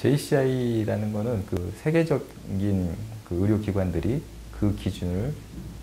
JCI라는 거는 그 세계적인 그 의료기관들이 그 기준을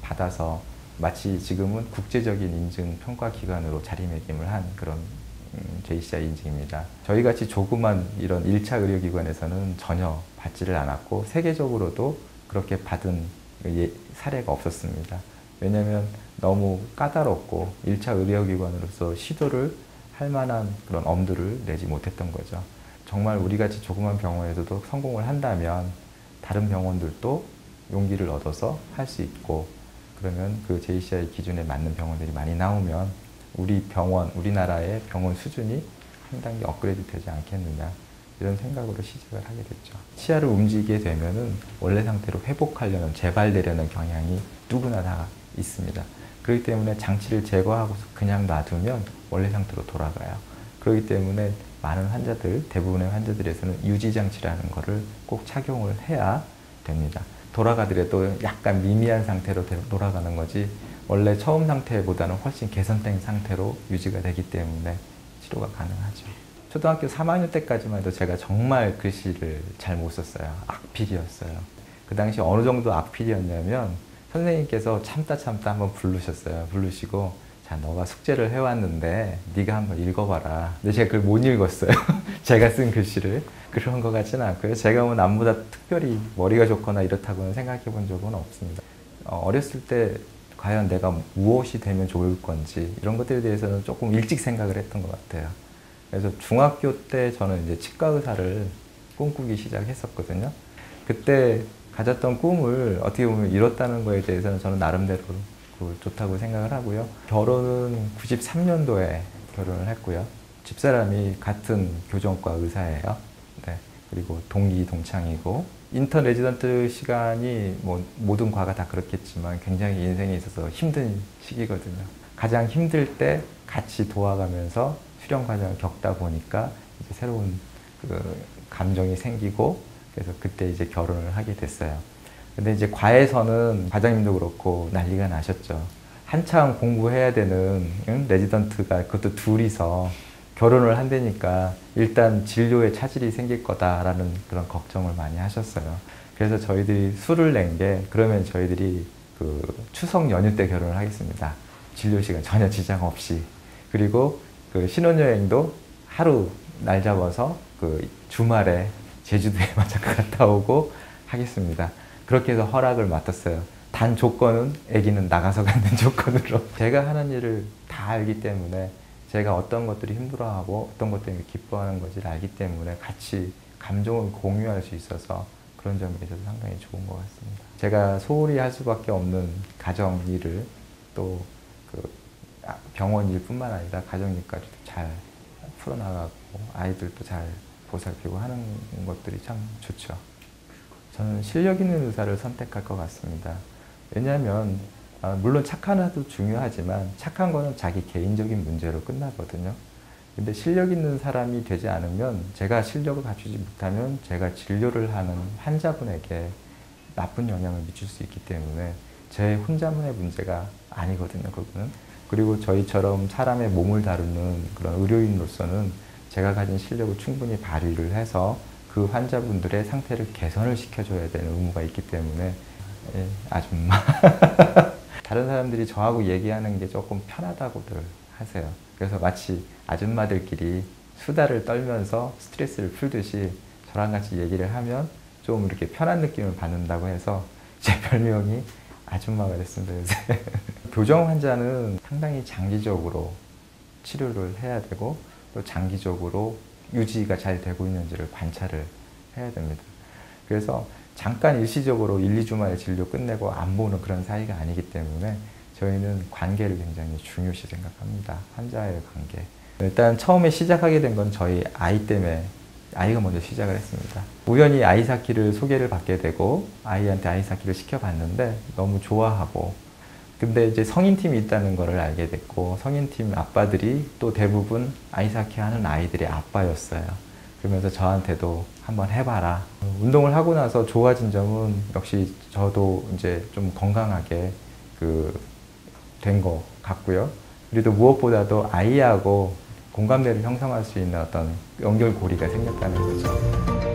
받아서 마치 지금은 국제적인 인증 평가 기관으로 자리매김을 한 그런 음, JCI 인증입니다. 저희 같이 조그만 이런 1차 의료기관에서는 전혀 받지를 않았고 세계적으로도 그렇게 받은 예, 사례가 없었습니다. 왜냐하면 너무 까다롭고 1차 의료기관으로서 시도를 할 만한 그런 엄두를 내지 못했던 거죠. 정말 우리 같이 조그만 병원에서도 성공을 한다면 다른 병원들도 용기를 얻어서 할 수 있고 그러면 그 JCI 기준에 맞는 병원들이 많이 나오면 우리 병원, 우리나라의 병원 수준이 상당히 업그레이드 되지 않겠느냐 이런 생각으로 시작을 하게 됐죠. 치아를 움직이게 되면은 원래 상태로 회복하려는 재발되려는 경향이 누구나 다 있습니다. 그렇기 때문에 장치를 제거하고 그냥 놔두면 원래 상태로 돌아가요. 그렇기 때문에 많은 환자들, 대부분의 환자들에서는 유지 장치라는 것을 꼭 착용을 해야 됩니다. 돌아가더라도 약간 미미한 상태로 돌아가는 거지 원래 처음 상태보다는 훨씬 개선된 상태로 유지가 되기 때문에 치료가 가능하죠. 초등학교 3학년 때까지만 해도 제가 정말 글씨를 잘 못 썼어요. 악필이었어요. 그 당시 어느 정도 악필이었냐면 선생님께서 참다 참다 한번 부르셨어요. 부르시고 자 너가 숙제를 해왔는데 네가 한번 읽어봐라. 근데 제가 그걸 못 읽었어요. 제가 쓴 글씨를 그런 것 같지는 않고요. 제가 뭐 남보다 특별히 머리가 좋거나 이렇다고는 생각해 본 적은 없습니다. 어, 어렸을 때 과연 내가 무엇이 되면 좋을 건지 이런 것들에 대해서는 조금 일찍 생각을 했던 것 같아요. 그래서 중학교 때 저는 이제 치과 의사를 꿈꾸기 시작했었거든요. 그때 가졌던 꿈을 어떻게 보면 이뤘다는 거에 대해서는 저는 나름대로 그 좋다고 생각을 하고요. 결혼은 93년도에 결혼을 했고요. 집사람이 같은 교정과 의사예요. 네. 그리고 동기 동창이고 인턴 레지던트 시간이 뭐 모든 과가 다 그렇겠지만 굉장히 인생에 있어서 힘든 시기거든요. 가장 힘들 때 같이 도와가면서 수련 과정을 겪다 보니까 새로운 그 감정이 생기고 그래서 그때 이제 결혼을 하게 됐어요. 근데 이제 과에서는 과장님도 그렇고 난리가 나셨죠. 한참 공부해야 되는 응? 레지던트가 그것도 둘이서 결혼을 한다니까 일단 진료에 차질이 생길 거다라는 그런 걱정을 많이 하셨어요. 그래서 저희들이 수를 낸 게 그러면 저희들이 그 추석 연휴 때 결혼을 하겠습니다. 진료 시간 전혀 지장 없이 그리고 그 신혼여행도 하루 날 잡아서 그 주말에 제주도에 마저 갔다 오고 하겠습니다. 그렇게 해서 허락을 맡았어요. 단 조건은 아기는 나가서 갖는 조건으로 제가 하는 일을 다 알기 때문에 제가 어떤 것들이 힘들어하고 어떤 것 때문에 기뻐하는 것을 알기 때문에 같이 감정을 공유할 수 있어서 그런 점에 있어서 상당히 좋은 것 같습니다. 제가 소홀히 할 수밖에 없는 가정 일을 또그 아, 병원 일뿐만 아니라 가정 일까지도 잘 풀어나가고 아이들도 잘 보살피고 하는 것들이 참 좋죠. 저는 실력 있는 의사를 선택할 것 같습니다. 왜냐하면 아, 물론 착한 의사도 중요하지만 착한 거는 자기 개인적인 문제로 끝나거든요. 근데 실력 있는 사람이 되지 않으면 제가 실력을 갖추지 못하면 제가 진료를 하는 환자분에게 나쁜 영향을 미칠 수 있기 때문에 제 혼자만의 문제가 아니거든요. 그거는. 그리고 저희처럼 사람의 몸을 다루는 그런 의료인으로서는 제가 가진 실력을 충분히 발휘를 해서 그 환자분들의 상태를 개선을 시켜줘야 되는 의무가 있기 때문에 예, 아줌마 다른 사람들이 저하고 얘기하는 게 조금 편하다고들 하세요. 그래서 마치 아줌마들끼리 수다를 떨면서 스트레스를 풀듯이 저랑 같이 얘기를 하면 좀 이렇게 편한 느낌을 받는다고 해서 제 별명이 아줌마가 됐습니다. 요새. 교정 환자는 상당히 장기적으로 치료를 해야 되고 또 장기적으로 유지가 잘 되고 있는지를 관찰을 해야 됩니다. 그래서 잠깐 일시적으로 1, 2주 만에 진료 끝내고 안 보는 그런 사이가 아니기 때문에 저희는 관계를 굉장히 중요시 생각합니다. 환자의 관계. 일단 처음에 시작하게 된 건 저희 아이 때문에 아이가 먼저 시작을 했습니다. 우연히 아이사키를 소개를 받게 되고 아이한테 아이사키를 시켜봤는데 너무 좋아하고 근데 이제 성인팀이 있다는 것을 알게 됐고 성인팀 아빠들이 또 대부분 아이사키 하는 아이들의 아빠였어요. 그러면서 저한테도 한번 해봐라. 운동을 하고 나서 좋아진 점은 역시 저도 이제 좀 건강하게 그된것 같고요. 그리고 무엇보다도 아이하고 공감대를 형성할 수 있는 어떤 연결고리가 생겼다는 거죠.